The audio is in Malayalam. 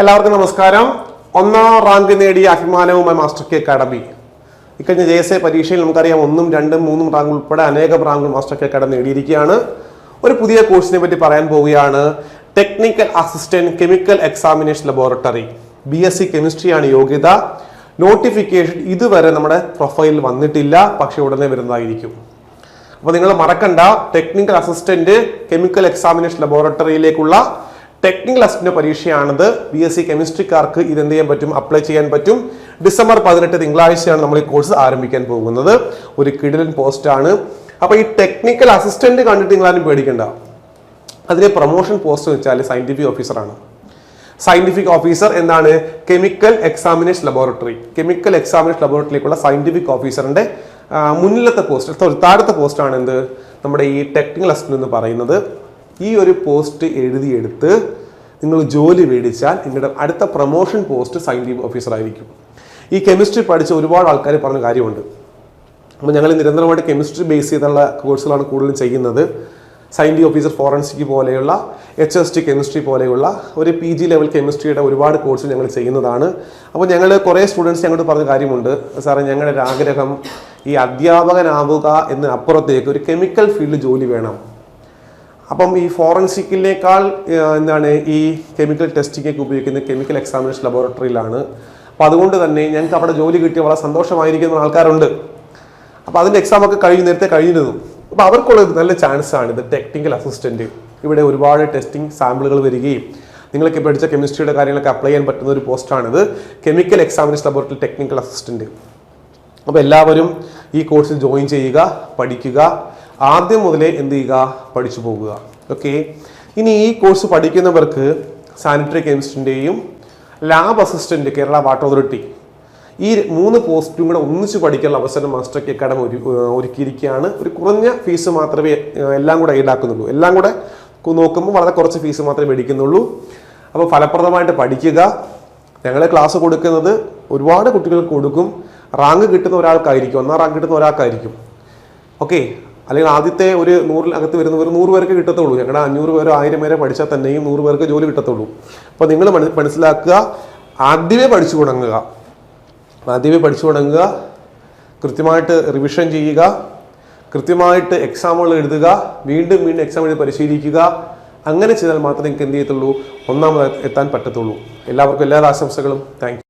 എല്ലാവർക്കും നമസ്കാരം. ഒന്നാം റാങ്ക് നേടിയ അഭിമാനവുമായി മാസ്റ്റർ കെ അക്കാഡമി ഇക്കഴിഞ്ഞ ജെ എസ് എ പരീക്ഷയിൽ നമുക്കറിയാം ഒന്നും രണ്ടും മൂന്നും റാങ്ക് ഉൾപ്പെടെ അനേകം റാങ്കുകൾ മാസ്റ്റർ കെ അക്കാഡമി നേടിയിരിക്കുകയാണ്. ഒരു പുതിയ കോഴ്സിനെ പറ്റി പറയാൻ പോവുകയാണ്. Technical assistant chemical examination laboratory B S C കെമിസ്ട്രിയാണ് യോഗ്യത. നോട്ടിഫിക്കേഷൻ ഇതുവരെ നമ്മുടെ പ്രൊഫൈലിൽ വന്നിട്ടില്ല പക്ഷെ ഉടനെ വരുന്നതായിരിക്കും. അപ്പോൾ നിങ്ങൾ മറക്കണ്ട ടെക്നിക്കൽ അസിസ്റ്റന്റ് കെമിക്കൽ എക്സാമിനേഷൻ ലബോറട്ടറിയിലേക്കുള്ള ടെക്നിക്കൽ അസിസ്റ്റന്റ് പരീക്ഷയാണിത്. ബി എസ് സി കെമിസ്ട്രിക്കാർക്ക് ഇത് എന്ത് ചെയ്യാൻ പറ്റും? അപ്ലൈ ചെയ്യാൻ പറ്റും. ഡിസംബർ പതിനെട്ട് തിങ്കളാഴ്ചയാണ് നമ്മൾ ഈ കോഴ്സ് ആരംഭിക്കാൻ പോകുന്നത്. ഒരു കിടിലൻ പോസ്റ്റ് ആണ്. അപ്പോൾ ഈ ടെക്നിക്കൽ അസിസ്റ്റന്റ് കണ്ടിട്ട് നിങ്ങളാരും പേടിക്കണ്ട. അതിലെ പ്രൊമോഷൻ പോസ്റ്റ് വെച്ചാൽ സയന്റിഫിക് ഓഫീസറാണ് സയന്റിഫിക് ഓഫീസർ എന്താണ് chemical examination laboratory chemical examination ലബോറട്ടറിയിലേക്കുള്ള scientific ഓഫീസറിന്റെ മുന്നിലത്തെ പോസ്റ്റ് താഴത്തെ പോസ്റ്റാണ് എന്ത്? നമ്മുടെ ഈ ടെക്നിക്കൽ അസിസ്റ്റന്റ് എന്ന് പറയുന്നത്. ഈ ഒരു പോസ്റ്റ് എഴുതിയെടുത്ത് നിങ്ങൾ ജോലി മേടിച്ചാൽ നിങ്ങളുടെ അടുത്ത പ്രൊമോഷൻ പോസ്റ്റ് സൈന്റീവ് ഓഫീസർ ആയിരിക്കും. ഈ കെമിസ്ട്രി പഠിച്ച ഒരുപാട് ആൾക്കാർ പറഞ്ഞ കാര്യമുണ്ട്. അപ്പോൾ ഞങ്ങൾ നിരന്തരമായിട്ട് കെമിസ്ട്രി ബേസ് ചെയ്തുള്ള കോഴ്സുകളാണ് കൂടുതലും ചെയ്യുന്നത്. സയന്റി ഓഫീസർ ഫോറൻസിക് പോലെയുള്ള എച്ച് എസ് ടി കെമിസ്ട്രി പോലെയുള്ള ഒരു പി ജി ലെവൽ കെമിസ്ട്രിയുടെ ഒരുപാട് കോഴ്സ് ഞങ്ങൾ ചെയ്യുന്നതാണ്. അപ്പോൾ ഞങ്ങൾ കുറേ സ്റ്റുഡൻസ് ഞങ്ങളോട് പറഞ്ഞ കാര്യമുണ്ട്. സാറേ ഞങ്ങളുടെ ഒരു ആഗ്രഹം ഈ അധ്യാപകനാവുക എന്ന് അപ്പുറത്തേക്ക് ഒരു കെമിക്കൽ ഫീൽഡ് ജോലി വേണം. അപ്പം ഈ ഫോറൻസിക്കിനേക്കാൾ എന്താണ് ഈ കെമിക്കൽ ടെസ്റ്റിങ്ങൊക്കെ ഉപയോഗിക്കുന്ന കെമിക്കൽ എക്സാമിനേഷൻ ലബോറട്ടറിയിലാണ്. അപ്പോൾ അതുകൊണ്ട് തന്നെ ഞങ്ങൾക്ക് അവിടെ ജോലി കിട്ടിയ വളരെ സന്തോഷമായിരിക്കുന്ന ആൾക്കാരുണ്ട്. അപ്പോൾ അതിന്റെ എക്സാം ഒക്കെ കഴിഞ്ഞ് നേരത്തെ കഴിഞ്ഞിരുന്നു. അപ്പോൾ അവർക്കുള്ള ഒരു നല്ല ചാൻസ് ആണ് ഇത് ടെക്നിക്കൽ അസിസ്റ്റന്റ് ഇവിടെ ഒരുപാട് ടെസ്റ്റിംഗ് സാമ്പിളുകൾ വരികയും നിങ്ങൾക്ക് പഠിച്ച കെമിസ്ട്രിയുടെ കാര്യങ്ങളൊക്കെ അപ്ലൈ ചെയ്യാൻ പറ്റുന്ന ഒരു പോസ്റ്റാണിത് chemical examination laboratory technical assistant അപ്പോൾ എല്ലാവരും ഈ കോഴ്സിൽ ജോയിൻ ചെയ്യുക പഠിക്കുക. ആദ്യം മുതലേ എന്ത് ചെയ്യുക? പഠിച്ചു പോകുക. ഓക്കെ ഇനി ഈ കോഴ്സ് പഠിക്കുന്നവർക്ക് sanitary കെമിസ്ട്രിന്റെയും lab assistant Kerala water authority ഈ മൂന്ന് പോസ്റ്റും കൂടെ ഒന്നിച്ച് പഠിക്കാനുള്ള അവസരം മാസ്റ്റർ കെ അക്കാഡമി ഒരു ഒരുക്കിയിരിക്കുകയാണ്. ഒരു കുറഞ്ഞ ഫീസ് മാത്രമേ എല്ലാം കൂടെ ഈടാക്കുന്നുള്ളൂ എല്ലാം കൂടെ നോക്കുമ്പോൾ വളരെ കുറച്ച് ഫീസ് മാത്രമേ മേടിക്കുന്നുള്ളൂ. അപ്പോൾ ഫലപ്രദമായിട്ട് പഠിക്കുക. ഞങ്ങൾ ക്ലാസ് കൊടുക്കുന്നത് ഒരുപാട് കുട്ടികൾക്ക് കൊടുക്കും. റാങ്ക് കിട്ടുന്ന ഒരാൾക്കായിരിക്കും. ഒന്നാം റാങ്ക് കിട്ടുന്ന ഒരാൾക്കായിരിക്കും. ഓക്കെ അല്ലെങ്കിൽ ആദ്യത്തെ ഒരു നൂറിനകത്ത് വരുന്നവർ നൂറ് പേർക്ക് കിട്ടത്തുള്ളൂ. ഞങ്ങളുടെ അഞ്ഞൂറ് പേരോ ആയിരം പേരെ പഠിച്ചാൽ തന്നെയും നൂറ് പേർക്ക് ജോലി കിട്ടത്തുള്ളൂ. അപ്പോൾ നിങ്ങൾ മന- മനസ്സിലാക്കുക ആദ്യമേ പഠിച്ചു തുടങ്ങുക. ആദ്യമേ പഠിച്ചു തുടങ്ങുക കൃത്യമായിട്ട് റിവിഷൻ ചെയ്യുക കൃത്യമായിട്ട് എക്സാമുകൾ എഴുതുക വീണ്ടും വീണ്ടും എക്സാം എഴുതി പരിശീലിക്കുക. അങ്ങനെ ചെയ്താൽ മാത്രമേ നിങ്ങൾക്ക് എന്ത് ചെയ്യത്തുള്ളൂ? ഒന്നാമത് എത്താൻ പറ്റത്തുള്ളൂ. എല്ലാവർക്കും എല്ലാ ആശംസകളും. താങ്ക്